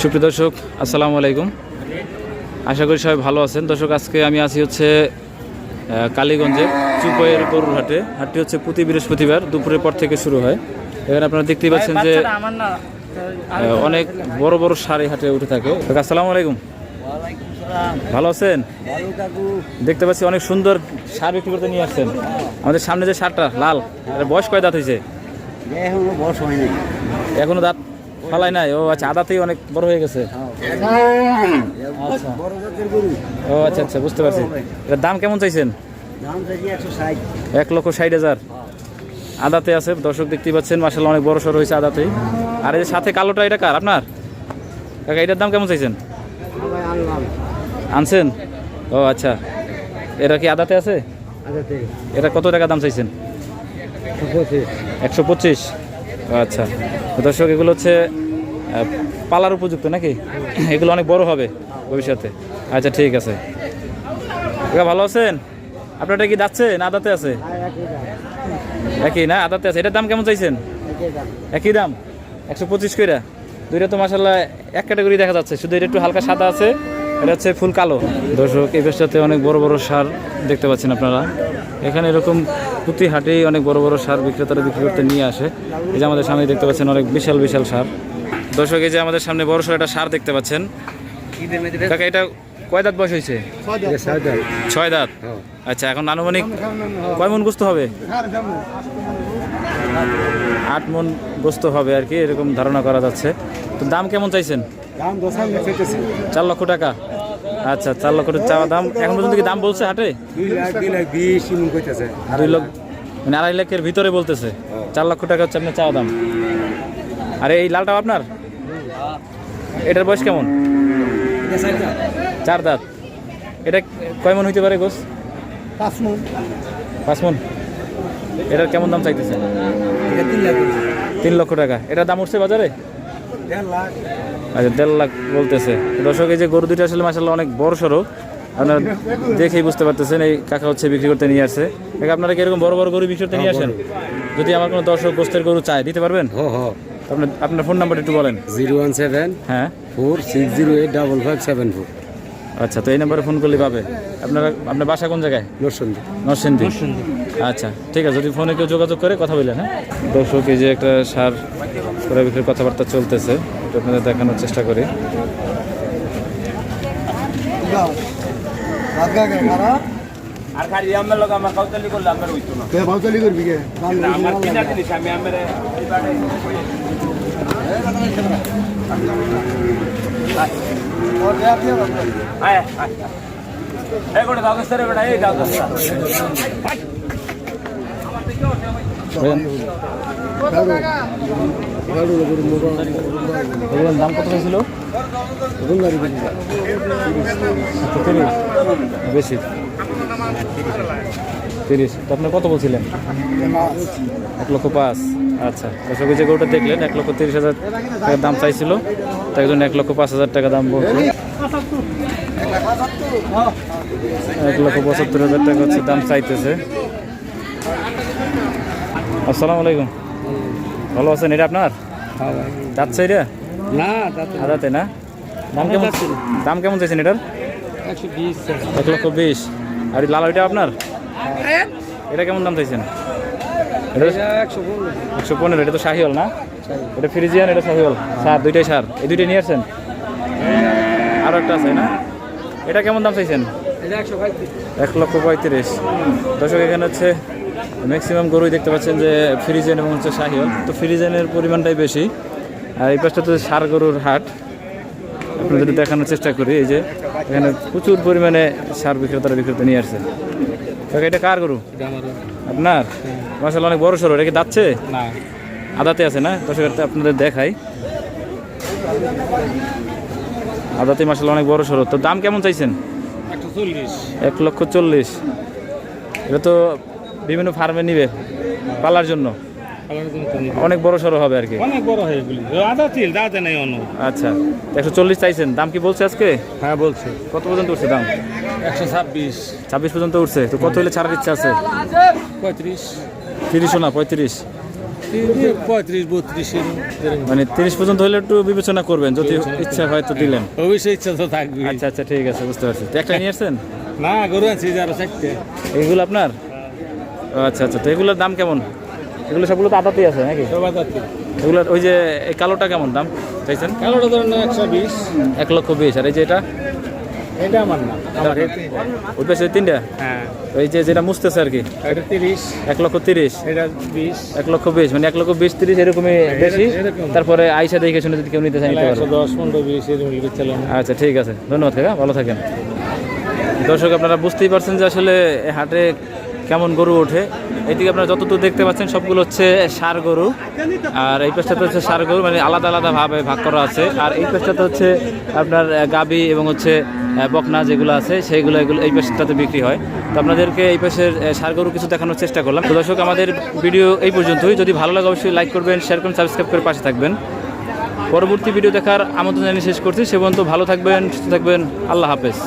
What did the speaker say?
সুপ্রিয় দর্শক আসসালামু আলাইকুম। আশা করি সবাই ভালো আছেন। দর্শক আজকে আমি আছি হচ্ছে কালীগঞ্জে চুপয়ের গরুর হাটে হাটটি হচ্ছে প্রতি বৃহস্পতিবার দুপুরের পর থেকে শুরু হয়। এখানে আপনারা দেখতেই পাচ্ছেন যে অনেক বড় বড় সার এই হাটে উঠে থাকে। আসসালামু আলাইকুম। ভালো আছেন? দেখতে পাচ্ছি অনেক সুন্দর সার বিক্রি করতে নিয়ে আসছেন। আমাদের সামনে যে সারটা লাল বয়স কয় দাঁত হয়েছে? এখনও বস হয়নি। এখনও দাঁত ফালাই নাই। ও আচ্ছা আদাতেই অনেক বড় হয়ে গেছে। আচ্ছা। ও আচ্ছা আচ্ছা বুঝতে পারছি। এটার দাম কেমন চাইছেন? এক লক্ষ ষাট হাজার। আদাতে আছে দর্শক দেখতেই পাচ্ছেন মাসাল অনেক বড় সড়ো হয়েছে আদাতেই। আর এই সাথে কালোটা এটা কার? আপনার? কাকা এটার দাম কেমন চাইছেন? আনছেন? ও আচ্ছা। এটা কি আদাতে আছে? এটা কত টাকা দাম চাইছেন? একশো পঁচিশ। আচ্ছা। দর্শক, এগুলো হচ্ছে পালার উপযুক্ত নাকি? এগুলো অনেক বড় হবে ভবিষ্যতে। আচ্ছা ঠিক আছে। ভালো আছেন? আপনার এটা কি যাচ্ছে না আদাতে আছে? একই না আদাতে আছে। এটার দাম কেমন চাইছেন? একই দাম। একশো পঁচিশ কইরা। দুইটা তো মাসাল্লাহ এক ক্যাটাগরি দেখা যাচ্ছে। শুধু এটা একটু হালকা সাদা আছে, এটা হচ্ছে ফুল কালো। দর্শক, এই পেশটাতে অনেক বড় বড় সার দেখতে পাচ্ছেন আপনারা। এখানে এরকম প্রতি হাটেই অনেক বড় বড় সার বিক্রেতারা বিক্রি করতে নিয়ে আসে। এই যে আমাদের সামনে দেখতে পাচ্ছেন অনেক বিশাল বিশাল সার। দর্শক এই যে আমাদের সামনে বড় সড় একটা সার দেখতে পাচ্ছেন। কাকা এটা কয় দাঁত বয়স হয়েছে? ছয় দাঁত। আচ্ছা এখন আনুমানিক কয় মন গুস্ত হবে? আট মন গোস্ত হবে আর কি এরকম ধারণা করা যাচ্ছে। তো দাম কেমন চাইছেন? চার লক্ষ টাকা। আচ্ছা চার লক্ষ চাওয়া দাম। এখন পর্যন্ত কি দাম বলছে হাটে? দুই লক্ষ মানে আড়াই লাখের ভিতরে বলতেছে। চার লক্ষ টাকা হচ্ছে আপনার চাওয়া দাম। আরে এই লালটাও আপনার? এটার বয়স কেমন? চার দাঁত। এটা কয় মন হইতে পারে গোস? পাঁচ মন। পাঁচ মন? এটার কেমন দাম চাইতেছে? তিন লক্ষ টাকা। এটার দাম উঠছে বাজারে? দেড় লাখ। আচ্ছা দেড় লাখ বলতেছে। দর্শক এই যে গরু দুইটা আসলে মাসাল্লাহ অনেক বড় সড়ো। আপনারা দেখেই বুঝতে পারতেছেন এই কাকা হচ্ছে বিক্রি করতে নিয়ে আসছে। আপনারা কি এরকম বড় বড় গরু বিক্রি করতে নিয়ে আসেন? যদি আমার কোনো দর্শক গোস্তের গরু চায় দিতে পারবেন? হো হো। আপনার আপনার ফোন নাম্বার একটু বলেন। জিরো ওয়ান সেভেন হ্যাঁ। Four six zero eight double five seven four. আচ্ছা তো এই নাম্বারে ফোন করলে পাবে। আপনারা আপনার বাসা কোন জায়গায়? নরসন্দী নরসিংদী। আচ্ছা ঠিক আছে যদি ফোনে কেউ যোগাযোগ করে কথা বললেন হ্যাঁ? দর্শক এই যে একটা সার ক্রয় বিক্রির কথাবার্তা চলতেছে একটু আপনাদের দেখানোর চেষ্টা করি। আর খালি এগুলোর দাম কত ছিল বেশি। তিরিশ। তো আপনি কত বলছিলেন? এক লক্ষ পাঁচ। আচ্ছা। দর্শক যে গরুটা দেখলেন, এক লক্ষ তিরিশ হাজার টাকার দাম চাইছিল। তাই জন্য এক লক্ষ পাঁচ হাজার টাকা দাম বলছে। এক লক্ষ পঁচাত্তর হাজার টাকা হচ্ছে দাম চাইতেছে। আসসালামু আলাইকুম। ভালো আছেন? এটা আপনার? যাচ্ছে এটা? না আদাতে না? দাম কেমন? দাম কেমন চাইছেন এটার? এক লক্ষ বিশ। আর লাল ওইটা আপনার? এটা কেমন দাম চাইছেন? একশো পনেরো। এটা তো শাহিওল না? এটা ফ্রিজিয়ান এটা শাহিওল সার দুইটাই সার এই দুইটাই নিয়ে আসছেন? আরও একটা আছে না? এটা কেমন দাম চাইছেন? এক লক্ষ পঁয়ত্রিশ। দর্শক এখানে হচ্ছে ম্যাক্সিমাম গরুই দেখতে পাচ্ছেন যে ফ্রিজেন এবং হচ্ছে শাহিওল তো ফ্রিজেনের পরিমাণটাই বেশি। আর এই পাশটা তো সার গরুর হাট। আপনাদের দেখানোর চেষ্টা করি এই যে এখানে প্রচুর পরিমাণে সার বিক্রেতারা বিক্রেতা নিয়ে আসছে। এটা কার গরু? আপনার? মাসাল অনেক বড় সড়ো এটা কি দাচ্ছে আদাতে আছে না? দর্শক আপনাদের দেখাই। আদাতে মাসাল অনেক বড় সড়ো তো দাম কেমন চাইছেন? এক লক্ষ চল্লিশ। এটা তো বিভিন্ন ফার্মে নিবে পালার জন্য। অনেক বড় সড়ো হবে আর কি। অনেক বড় হয়ে এগুলি। আদা তিল দাঁতে নেই অন্য। আচ্ছা একশো চল্লিশ চাইছেন। দাম কি বলছে আজকে? হ্যাঁ বলছে। কত পর্যন্ত উঠছে দাম? একশো ছাব্বিশ। ছাব্বিশ পর্যন্ত উঠছে। তো কত হলে ছাড়ার ইচ্ছা আছে? পঁয়ত্রিশ। তিরিশও না পঁয়ত্রিশ? পঁয়ত্রিশ মানে তিরিশ পর্যন্ত হলে একটু বিবেচনা করবেন। যদি ইচ্ছা হয় তো দিলেন। অবশ্যই ইচ্ছা তো থাকবে আচ্ছা আচ্ছা ঠিক আছে বুঝতে পারছি। তো একটা নিয়ে আসছেন? না গরু আনছি যারা চারটে। এগুলো আপনার? আচ্ছা আচ্ছা তো এগুলোর দাম কেমন? এগুলো সবগুলো তো আদাতেই আছে নাকি? এগুলোর ওই যে এই কালোটা কেমন দাম চাইছেন? কালোটা ধরেন একশো বিশ। এক লক্ষ বিশ আর এই যে এটা? এটা আমার না। ওই পাশে তিনটা? হ্যাঁ। ওই যে যেটা মুছতেছে আর কি? এটা তিরিশ। এক লক্ষ তিরিশ। এটা বিশ। এক লক্ষ বিশ মানে এক লক্ষ বিশ তিরিশ এরকমই বেশি। তারপরে আইসা দেখে শুনে যদি কেউ নিতে একশো দশ পনেরো বিশ এরকম আচ্ছা ঠিক আছে। ধন্যবাদ কাকা ভালো থাকেন। দর্শক আপনারা বুঝতেই পারছেন যে আসলে হাটে কেমন গরু ওঠে? এইদিকে আপনারা যতদূর দেখতে পাচ্ছেন, সবগুলো হচ্ছে সার গরু। আর এই পাশটাতে হচ্ছে সার গরু মানে আলাদা আলাদা ভাবে ভাগ করা আছে। আর এই পাশটাতে হচ্ছে আপনার গাবি এবং হচ্ছে বকনা যেগুলো আছে, সেইগুলো এগুলো এই পাশটাতে বিক্রি হয়। তো আপনাদেরকে এই পাশের সার গরু কিছু দেখানোর চেষ্টা করলাম। তো দর্শক, আমাদের ভিডিও এই পর্যন্তই। যদি ভালো লাগে, অবশ্যই লাইক করবেন শেয়ার করবেন সাবস্ক্রাইব করে পাশে থাকবেন। পরবর্তী ভিডিও দেখার আমন্ত্রণ জানিয়ে শেষ করছি। সে পর্যন্ত ভালো থাকবেন, সুস্থ থাকবেন। আল্লাহ হাফেজ।